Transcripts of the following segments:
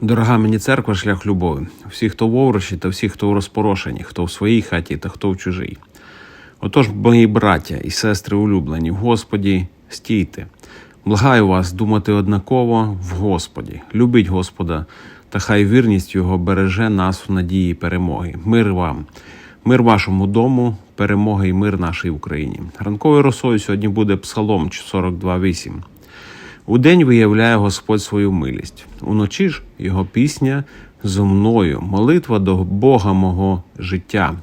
Дорога мені церква, шлях любові. Всі, хто в оврочі, та всі, хто у розпорошенні, хто в своїй хаті та хто в чужій. Отож, мої браття і сестри улюблені, в Господі стійте. Благаю вас думати однаково в Господі. Любіть Господа, та хай вірність Його береже нас в надії перемоги. Мир вам, мир вашому дому, перемоги і мир нашій Україні. Ранковою росою сьогодні буде Псалом 42.8. Удень виявляє Господь свою милість. Уночі ж його пісня зо мною, молитва до Бога мого життя.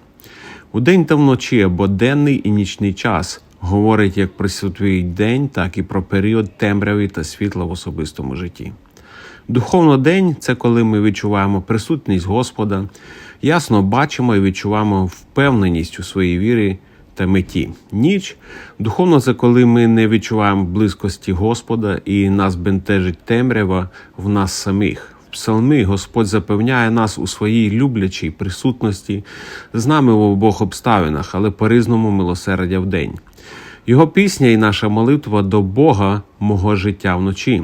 Удень та вночі або денний і нічний час говорить як про святий день, так і про період темряви та світла в особистому житті. Духовно день це коли ми відчуваємо присутність Господа, ясно бачимо і відчуваємо впевненість у своїй вірі та меті. Ніч духовно це коли ми не відчуваємо близькості Господа і нас бентежить темрява в нас самих. В псалмі Господь запевняє нас у своїй люблячій присутності з нами в обох обставинах, але по-різному милосердя в день. Його пісня і наша молитва до Бога мого життя вночі.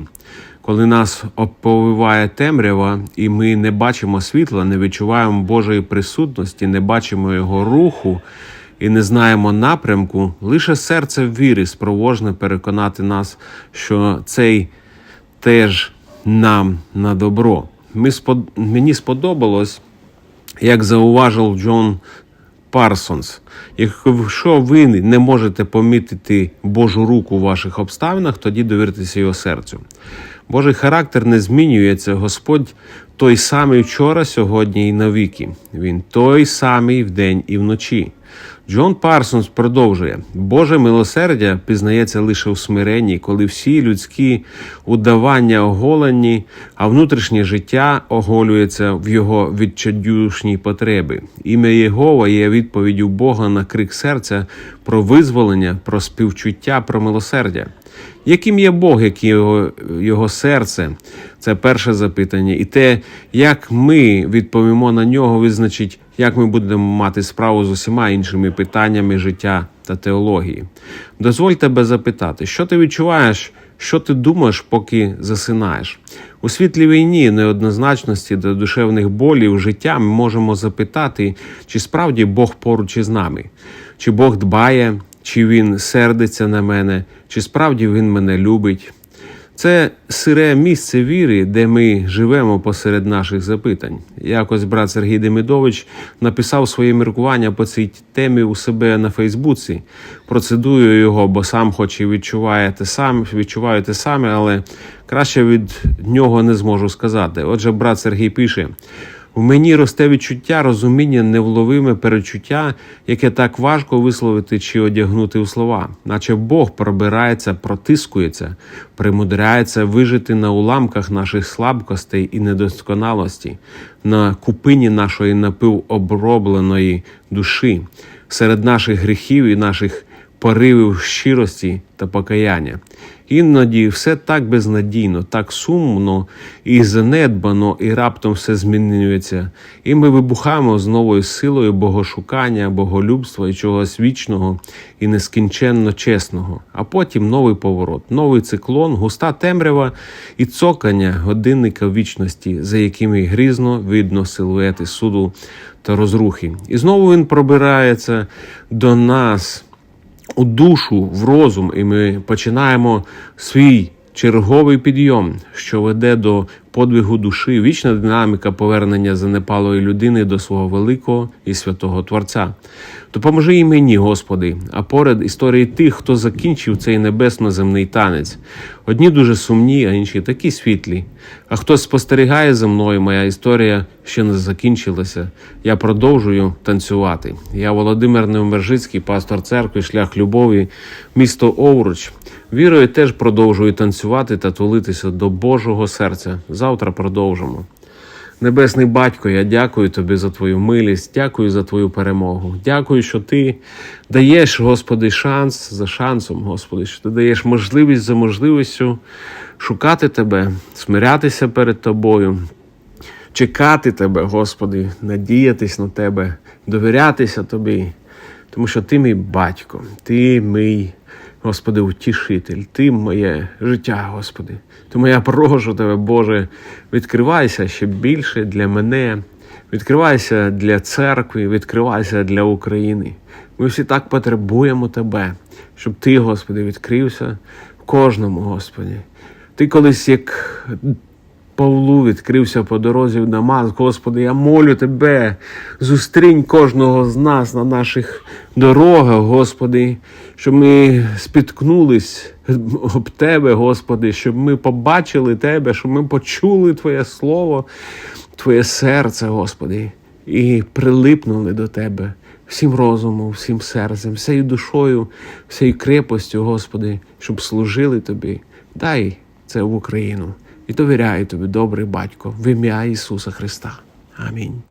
Коли нас оповиває темрява, і ми не бачимо світла, не відчуваємо Божої присутності, не бачимо Його руху і не знаємо напрямку, лише серце віри спроможне переконати нас, що цей теж нам на добро. Мені сподобалось, як зауважив Джон Парсонс. Якщо ви не можете помітити Божу руку у ваших обставинах, тоді довіртеся його серцю. Божий характер не змінюється. Господь той самий вчора, сьогодні і навіки. Він той самий вдень і вночі. Джон Парсонс продовжує: Боже милосердя пізнається лише у смиренні, коли всі людські удавання оголені, а внутрішнє життя оголюється в його відчайдушній потреби. Ім'я Єгова є відповіддю Бога на крик серця про визволення, про співчуття, про милосердя. Яким є Бог, яке його, його серце? Це перше запитання. І те, як ми відповімо на нього, визначить, як ми будемо мати справу з усіма іншими питаннями життя та теології. Дозволь тебе запитати, що ти відчуваєш, що ти думаєш, поки засинаєш? У світлі війні, неоднозначності та душевних болів життя ми можемо запитати, чи справді Бог поруч із нами, чи Бог дбає, чи Він сердиться на мене, чи справді Він мене любить. Це сире місце віри, де ми живемо посеред наших запитань. Якось брат Сергій Демидович написав своє міркування по цій темі у себе на Фейсбуці. Процедую його, бо сам хоч і відчуває те саме, відчуваю те саме, але краще від нього не зможу сказати. Отже, брат Сергій пише. В мені росте відчуття, розуміння, невловиме перечуття, яке так важко висловити чи одягнути у слова, наче Бог пробирається, протискується, примудряється вижити на уламках наших слабкостей і недосконалості, на купині нашої напівобробленої душі, серед наших гріхів і наших поривів щирості та покаяння. Іноді все так безнадійно, так сумно і занедбано, і раптом все змінюється. І ми вибухаємо з новою силою богошукання, боголюбства і чогось вічного і нескінченно чесного. А потім новий поворот, новий циклон, густа темрява і цокання годинника вічності, за якими грізно видно силуети суду та розрухи. І знову він пробирається до нас у душу, в розум, і ми починаємо свій черговий підйом, що веде до подвигу душі, вічна динаміка повернення занепалої людини до свого великого і святого Творця. Допоможи і мені, Господи, а поряд історії тих, хто закінчив цей небесно-земний танець. Одні дуже сумні, а інші такі світлі. А хтось спостерігає за мною, моя історія ще не закінчилася. Я продовжую танцювати. Я Володимир Невмержицький, пастор церкви, шлях любові, місто Овруч. Вірою теж продовжую танцювати та тулитися до Божого серця. Завтра продовжимо. Небесний батько, я дякую тобі за твою милість, дякую за твою перемогу. Дякую, що ти даєш, Господи, шанс за шансом, Господи, що ти даєш можливість за можливістю шукати тебе, смирятися перед тобою, чекати тебе, Господи, надіятись на тебе, довірятися тобі, тому що ти мій батько, ти мій Господи, утішитель, Ти моє життя, Господи. Тому я прошу Тебе, Боже, відкривайся ще більше для мене, відкривайся для церкви, відкривайся для України. Ми всі так потребуємо Тебе, щоб Ти, Господи, відкрився в кожному, Господи. Ти колись як Павлу відкрився по дорозі в Дамаск. Господи, я молю Тебе, зустрінь кожного з нас на наших дорогах, Господи, щоб ми спіткнулись об Тебе, Господи, щоб ми побачили Тебе, щоб ми почули Твоє Слово, Твоє серце, Господи, і прилипнули до Тебе всім розумом, всім серцем, всією душою, всією крепостю, Господи, щоб служили Тобі. Дай це в Україну. І довіряю тобі, добрий батько, в ім'я Ісуса Христа. Амінь.